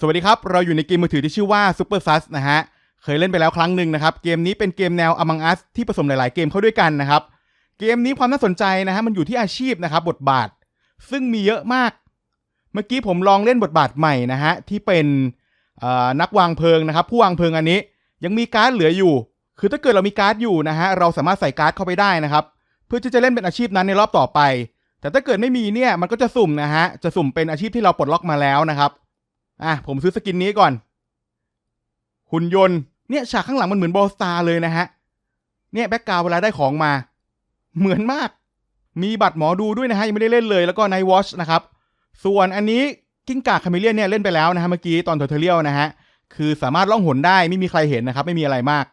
สวัสดีครับ เราอยู่ในเกมมือถือที่ชื่อว่า Super Sus นะฮะ เคยเล่นไปแล้วครั้งหนึ่งนะครับ เกมนี้เป็นเกมแนว Among Us ที่ผสมหลาย ๆ เกมเข้าด้วยกันนะครับ เกมนี้ความน่าสนใจนะฮะ มันอยู่ที่อาชีพนะครับ บทบาท ซึ่งมีเยอะมาก เมื่อกี้ผมลองเล่นบทบาทใหม่นะฮะ ที่เป็นนักวางเพลิงนะครับ ผู้วางเพลิงอันนี้ ยังมีการ์ดเหลืออยู่ คือถ้าเกิดเรามีการ์ดอยู่นะฮะ เราสามารถใส่การ์ดเข้าไปได้นะครับ เพื่อที่จะเล่นเป็นอาชีพนั้นในรอบต่อไป แต่ถ้าเกิดไม่มีเนี่ย มันก็จะสุ่มนะฮะ จะสุ่มเป็นอาชีพที่เราปลดล็อกมาแล้วนะครับ อะผมซื้อสกินนี้ก่อน หุ่นยนต์เนี่ยฉากข้างหลังมันเหมือนบอลสตาร์เลยนะฮะ เนี่ยแบ็กกราวเวลาได้ของมา เหมือนมาก มีบัตรหมอดูด้วยนะฮะ ยังไม่ได้เล่นเลยแล้วก็ไนท์วอชนะครับ ส่วนอันนี้กิ้งก่าคาเมเลียนเนี่ยเล่นไปแล้วนะฮะเมื่อกี้ตอนเทอร์เทเรียลนะฮะ คือสามารถล่องหนได้ไม่มีใครเห็นนะครับ ไม่มีอะไรมาก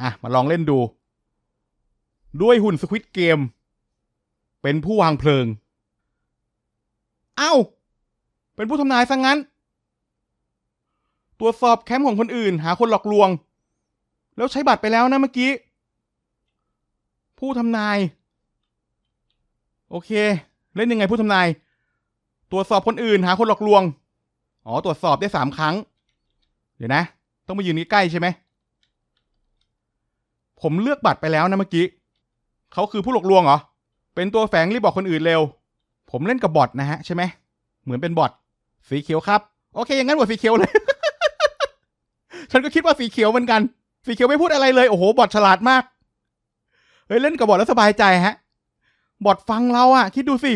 อะมาลองเล่นดู ด้วยหุ่นสควิตเกม เป็นผู้วางเพลิง เอ้า เป็นผู้ทำนายซะงงั้น ตรวจสอบแคมป์ของคนอื่น หาคนหลอกลวง แล้วใช้บัตรไปแล้วนะเมื่อกี้ ผู้ทำนาย โอเค เล่นยังไงผู้ทำนาย ตรวจสอบคนอื่น หาคนหลอกลวง อ๋อ ตรวจสอบได้สามครั้ง เดี๋ยวนะ ต้องมายืนใกล้ใช่ไหม ผมเลือกบัตรไปแล้วนะเมื่อกี้ เขาคือผู้หลอกลวงเหรอ เป็นตัวแฝงรีบบอกคนอื่นเร็ว ผมเล่นกับบอทนะฮะใช่ไหม เหมือนเป็นบอท สีเขียวครับ โอเค อย่างนั้นบทสีเขียวเลย ฉันก็คิดว่าสีเขียวเหมือนกัน สีเขียวไม่พูดอะไรเลย โอ้โห บอทฉลาดมาก เฮ้ย เล่นกับบอทแล้วสบายใจฮะ บอทฟังเราอะคิดดูสิ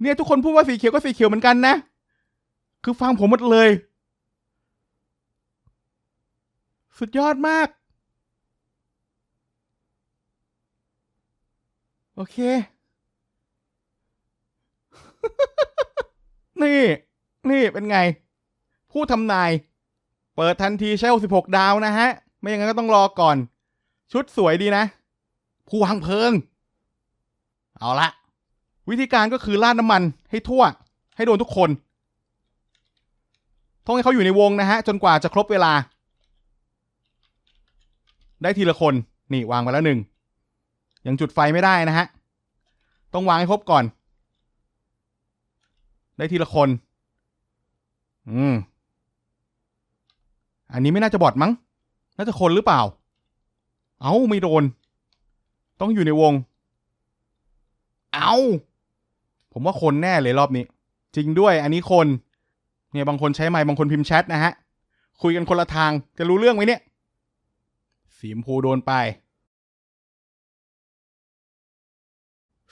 เนี่ยทุกคนพูดว่าสีเขียวก็สีเขียวเหมือนกันนะ คือฟังผมหมดเลย สุดยอดมาก โอเค นี่ นี่เป็นไง ผู้ทำนาย เปิดทันทีใช้66 ดาวนะฮะ ไม่อย่างนั้นก็ต้องรอก่อน ชุดสวยดีนะ ผู้วางเพลิง เอาละ วิธีการก็คือราดน้ำมันให้ทั่ว ให้โดนทุกคนต้องให้เขาอยู่ในวงนะฮะ จนกว่าจะครบเวลา ได้ทีละคน นี่วางไปแล้วหนึ่ง ยังจุดไฟไม่ได้นะฮะ ต้องวางให้ครบก่อน ได้ทีละคน อืม อันนี้ไม่น่าจะบอดมั้ง น่าจะคนหรือเปล่า เอาไม่โดน ต้องอยู่ในวง เอาผมว่าคนแน่เลยรอบนี้ จริงด้วย อันนี้คน เนี่ยบางคนใช้ไมค์บางคนพิมพ์แชทนะฮะ คุยกันคนละทาง จะรู้เรื่องไหมเนี่ย สีมพูโดนไป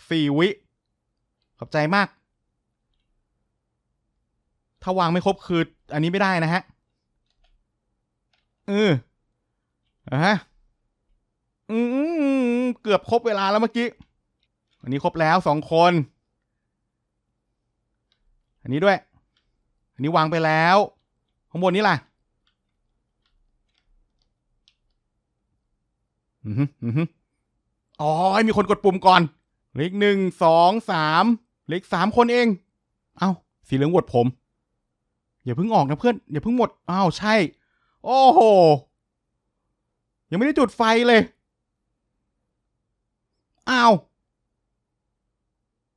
สี่วิ ขอบใจมาก ถ้าวางไม่ครบคือ อันนี้ไม่ได้นะฮะ อออะฮะอืมเกือบครบเวลาแล้วเมื่อกี้ อันนี้ครบแล้วสองคน อันนี้ด้วย อันนี้วางไปแล้ว ข้างบนนี้ล่ะ อืออือฮึอ๋อ มีคนกดปุ่มก่อน เลขหนึ่งสองสามเลขสามคนเอง เอ้า สีเหลืองโหวตผม อย่าเพิ่งออกนะเพื่อน อย่าเพิ่งหมด อ้าว ใช่ โอ้โห ยังไม่ได้จุดไฟเลย อ้าว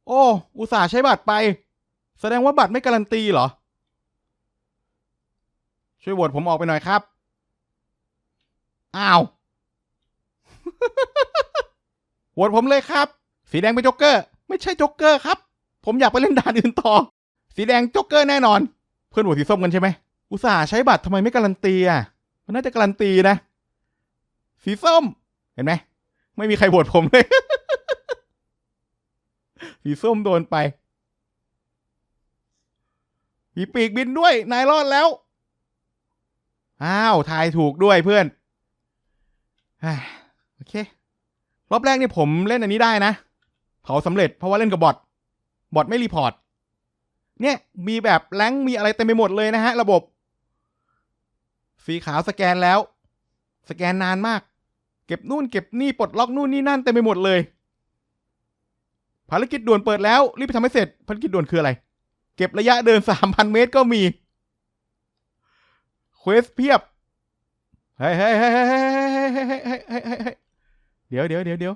โอ้ อุตส่าห์ใช้บัตรไป แสดงว่าบัตรไม่การันตีเหรอ ช่วยโหวตผมออกไปหน่อยครับ อ้าว โหวตผมเลยครับ สีแดงเป็นจ๊กเกอร์ ไม่ใช่จ๊กเกอร์ครับ ผมอยากไปเล่นด่านอื่นต่อ สีแดงจ๊กเกอร์แน่นอน เพื่อนโหวตสีส้มกันใช่ไหม อุตส่าห์ใช้บัตรทำไมไม่การันตีอะ มันน่าจะการันตีนะ สีส้ม เห็นไหม ไม่มีใครโหวตผมเลย สีส้มโดนไปมีปีกบินด้วย นายรอดแล้ว อ้าว ทายถูกด้วยเพื่อนโอเค รอบแรกนี่ผมเล่นอันนี้ได้นะ เผาสำเร็จเพราะว่าเล่นกับบอท บอทไม่รีพอร์ต เนี่ย มีแบบแรงมีอะไรเต็มไปหมดเลยนะฮะ ระบบ สีขาวสแกนแล้ว สแกนนานมาก เก็บนู่นเก็บนี่ปลดล็อกนู่นนี่นั่นเต็มไปหมดเลย ภารกิจด่วนเปิดแล้ว รีบไปทำให้เสร็จ ภารกิจด่วนคืออะไร เก็บระยะเดินสามพันเมตรก็มีเควสเพียบเฮ้ยเฮ้ยเฮ้ยเฮ้ยเฮ้ยเฮ้ยเฮ้ยเดี๋ยวเดี๋ยวเดี๋ยวเดี๋ยว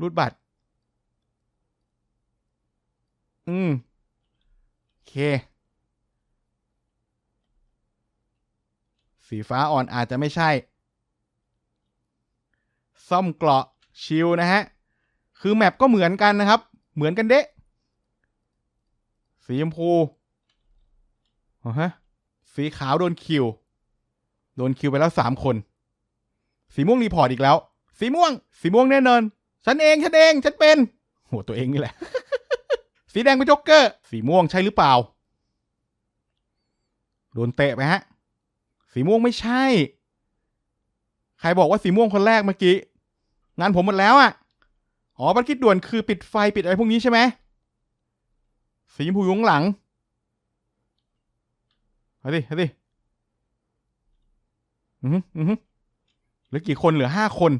รูดบัตร อืมโอเค สีฟ้าอ่อนอาจจะไม่ใช่ ซ่อมเกราะชิลนะฮะ คือแมปก็เหมือนกันนะครับ เหมือนกันเดะสีชมพูอ๋อฮะสีขาวโดนคิว โดนคิวไปแล้วสามคน สีม่วงรีพอร์ตอีกแล้ว สีม่วง สีม่วงแน่นอน ฉันเอง ฉันเอง ฉันเป็นโหตัวเองนี่แหละ สีแดงเป็นจ็อกเกอร์ สีม่วงใช่หรือเปล่า โดนเตะไปฮะ สีม่วงไม่ใช่ ใครบอกว่าสีม่วงคนแรกเมื่อกี้ งานผมหมดแล้วอะ่ะ อ๋อบัตรคิดด่วนคือปิดไฟปิดอะไรพวกนี้ใช่ไหม สีชมพูยู่ข้งหลังเอาดิเอาดิอืออือหือเหลือกี่คนเหลือห้าคน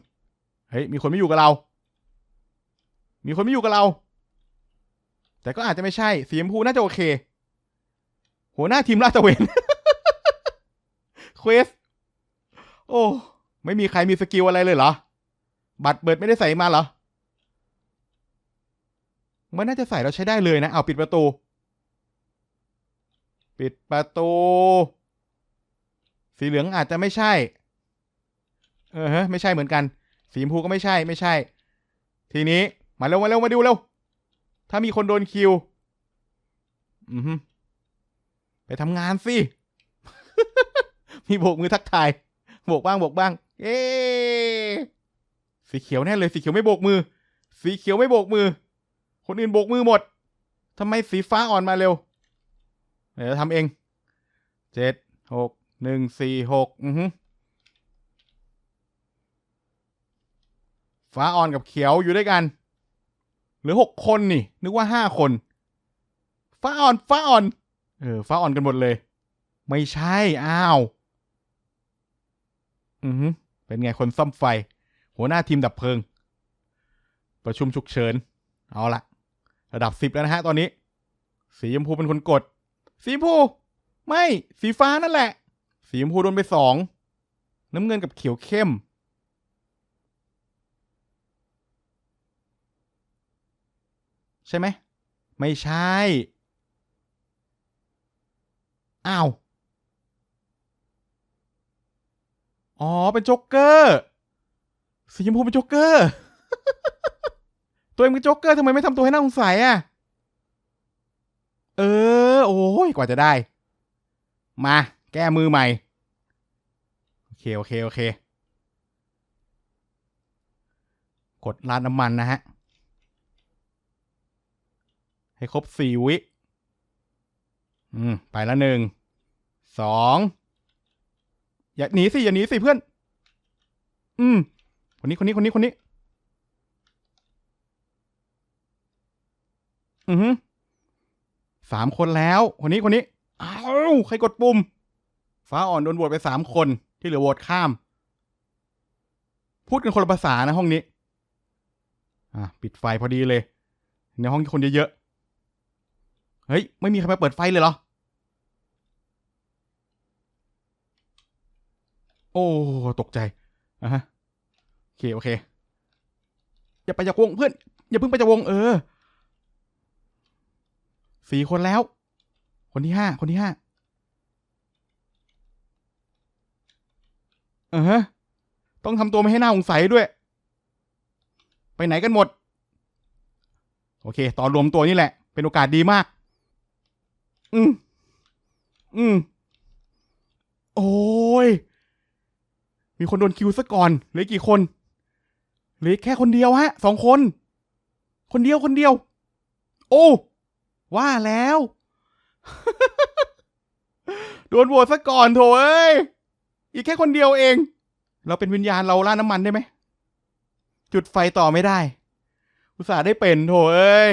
เฮ้ย มีคนไม่อยู่กับเรา มีคนไม่อยู่กับเรา แต่ก็อาจจะไม่ใช่ สีชมพูน่าจะโอเค หัวหน้าทีมลาดตระเวน เควส โอ้ ไม่มีใครมีสกิลอะไรเลยเหรอ บัตรเบิดไม่ได้ใส่มาเหรอ มันน่าจะใส่เราใช้ได้เลยนะเอาปิดประตู ปิดประตู สีเหลืองอาจจะไม่ใช่ เออฮะ ไม่ใช่เหมือนกัน สีชมพูก็ไม่ใช่ ไม่ใช่ ทีนี้ มาเร็วมาเร็วมาดูเร็ว ถ้ามีคนโดนคิว อือไปทำงานสิ มีโบกมือทักทายโบกบ้างโบกบ้าง เอ๊สีเขียวแน่เลยสีเขียวไม่โบกมือ สีเขียวไม่โบกมือ คนอื่นโบกมือหมดทำไมสีฟ้าอ่อนมาเร็วเดี๋ยวทำเองเจ็ดหกหนึ่งสี่หกอือฮึฟ้าอ่อนกับเขียวอยู่ด้วยกันหลือหกคนนี่ นึกว่าห้าคน ฟ้าอ่อนฟ้าอ่อน เออฟ้าอ่อนกันหมดเลย ไม่ใช่ อ้าว อือเป็นไงคนซ่อมไฟ หัวหน้าทีมดับเพลิง ประชุมฉุกเฉิน เอาละระดับสิบแล้วนะฮะตอนนี้ สีชมพูเป็นคนกด สีชมพู ไม่ สีฟ้านั่นแหละ สีชมพูโดนไปสองน้ำเงินกับเขียวเข้ม ใช่ไหม ไม่ใช่ อ้าว อ๋อ เป็นโจ๊กเกอร์ สีชมพูเป็นโจ๊กเกอร์ ตัวเองเป็นโจ๊กเกอร์ทำไมไม่ทำตัวให้น่าสงสัยอะ เออ โอ้ย กว่าจะได้ มา แก้มือใหม่ โอเค โอเค โอเค กดราดน้ำมันนะฮะ ให้ครบสี่วิ อืม ไปละหนึ่ง สอง อย่าหนีสิอย่าหนีสิเพื่อน อืม คนนี้คนนี้คนนี้คนนี้ อือฮึสามคนแล้ว คนนี้คนนี้อ้าวใครกดปุ่ม ฟ้าอ่อนโดนโหวตไปสามคนที่เหลือโหวตข้าม พูดกันคนละภาษานะห้องนี้ อะปิดไฟพอดีเลย ในห้องที่คนเยอะๆเฮ้ย ไม่มีใครมาเปิดไฟเลยเหรอ โอ้ตกใจอะฮะโอเคโอเค อย่าไปจากวงเพื่อน อย่าเพิ่งไปจากวง เออสี่คนแล้ว คนที่ห้าคนที่ห้าเออฮะต้องทำตัวไม่ให้หน้าสงสัยด้วย ไปไหนกันหมด โอเค ตอนรวมตัวนี่แหละ เป็นโอกาสดีมาก อืมอืมโอ้ย มีคนโดนคิวซะก่อนเหลือกี่คนเหลือแค่คนเดียวฮะสองคน คนเดียวคนเดียว โอ้ว่าแล้ว โดนโหวตซะก่อนโถเอ้ยอีกแค่คนเดียวเอง เราเป็นวิญญาณเราล่าน้ำมันได้ไหม จุดไฟต่อไม่ได้ อุตส่าห์ได้เป็นโถเอ้ย